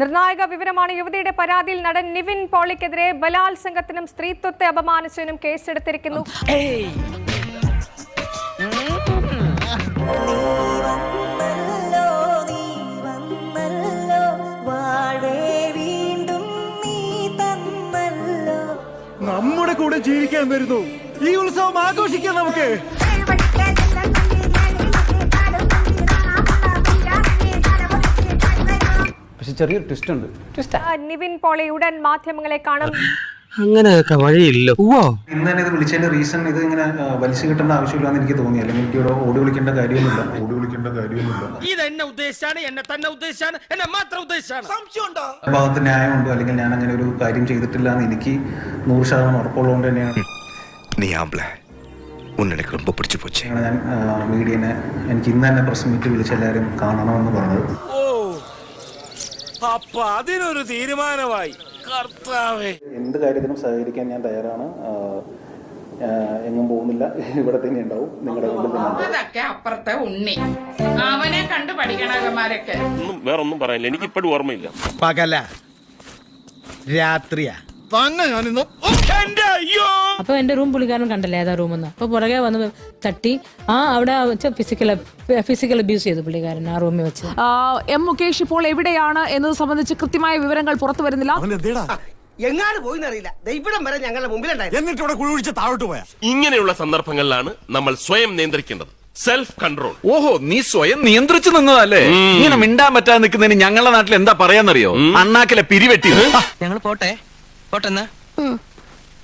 നിർണായക വിവരമാണ് യുവതിയുടെ പരാതിയിൽ നടൻ നിവിൻ പോളിക്കെതിരെ ബലാത്സംഗത്തിനും സ്ത്രീത്വത്തെ അപമാനിച്ചതിനും കേസെടുത്തിരിക്കുന്നു. നമ്മുടെ കൂടെ ജീവിക്കാൻ വരുന്നു. ഈ ഉത്സവം ആഘോഷിക്കാം നമുക്ക്. ചെറിയൊരു ട്വിസ്റ്റ് ഉണ്ട് ട്വിസ്റ്റ് ആ, നിവിൻ പോളി ഉടൻ മാധ്യമങ്ങളെ കാണും അങ്ങനെയൊക്കെ വഴിയില്ല ഓ ഇന്ന് തന്നെ ഇത് വിളിച്ചതിന്റെ റീസൺ ഇത് ഇങ്ങനെ ആ, വലിച്ചു കിട്ടേണ്ട ആവശ്യമില്ലാന്ന് എനിക്ക് തോന്നി അല്ലെങ്കിൽ എനിക്ക് ഇവിടെ ഓടി വിളിക്കേണ്ട കാര്യമൊന്നുമില്ല ഓടി വിളിക്കേണ്ട കാര്യമൊന്നുമില്ല ഇത് എന്നെ ഉദ്ദേശിച്ചാണ് എന്നെ തന്നെ ഉദ്ദേശിച്ചാണ് എന്നെ മാത്രം ഉദ്ദേശിച്ചാണ് ഭാഗത്ത് ന്യായമുണ്ടോ അല്ലെങ്കിൽ ഞാൻ അങ്ങനെ ഒരു കാര്യം ചെയ്തിട്ടില്ല എന്ന് എനിക്ക് നൂറ് ശതമാനം ഉറപ്പുള്ളതുകൊണ്ട് തന്നെയാണ് நீ ஆம்பளை உன்னை எனக்கு ரொம்ப பிடிச்சி போச்சு ഞാൻ മീഡിയനെ എനിക്ക് ഇന്ന് തന്നെ പ്രസ് മീറ്റ് വിളിച്ച് എല്ലാവരും കാണണമെന്ന് പറഞ്ഞത് ഓ അപ്പൊ അതിനൊരു തീരുമാനമായി. കർത്താവേ. എന്ത് കാര്യത്തിനും സഹകരിക്കാൻ ഞാൻ തയ്യാറാണ്. എങ്ങും പോകുന്നില്ല. ഇവിടെ തന്നെ ഉണ്ടാവും. നിങ്ങളുടെ തന്നെ അതൊക്കെ അപ്പുറത്തെ ഉണ്ണി. അവനെ കണ്ടു വേറെ ഒന്നും വേറൊന്നും പറയാനില്ല. എനിക്ക് ഇപ്പോഴും ഓർമ്മയില്ല. പകല. രാത്രിയാ. തന്നെ ഞാനിന്ന് എന്റെ അയ്യോ! അപ്പൊ എന്റെ റൂം പുള്ളിക്കാരൻ കണ്ടല്ലേ ഏതാ റൂമെന്ന് അപ്പൊ പുറകെ വന്ന് തട്ടി ആ അവിടെ വെച്ച് ഫിസിക്കൽ ഫിസിക്കൽ അബ്യൂസ് ചെയ്തു പുള്ളിക്കാരൻ ആ റൂമിൽ വെച്ച്. എം മുകേഷ് ഇപ്പോൾ എവിടെയാണ് എന്നത് സംബന്ധിച്ച് കൃത്യമായ വിവരങ്ങൾ പുറത്തു വരുന്നില്ല എങ്ങാട് ഇവിടം വരെ ഞങ്ങളുടെ മുമ്പിലുണ്ടായിരുന്നു. എന്നിട്ട് ഇവിടെ കുഴിച്ച് താഴോട്ട് പോയാ? ഇങ്ങനെയുള്ള സന്ദർഭങ്ങളിലാണ് നമ്മൾ സ്വയം നിയന്ത്രിക്കേണ്ടത്. സെൽഫ് കൺട്രോൾ ഓഹോ നീ സ്വയം നിയന്ത്രിച്ചു നിന്നതല്ലേ? ഇങ്ങനെ മിണ്ടാൻ പറ്റാതെ നിൽക്കുന്നതിന് ഞങ്ങളുടെ നാട്ടിൽ എന്താ പറയാന്നറിയോ? അണ്ണാക്കിലെ പിരിവെട്ടി. ഞങ്ങൾ പോട്ടെ. പോട്ടെ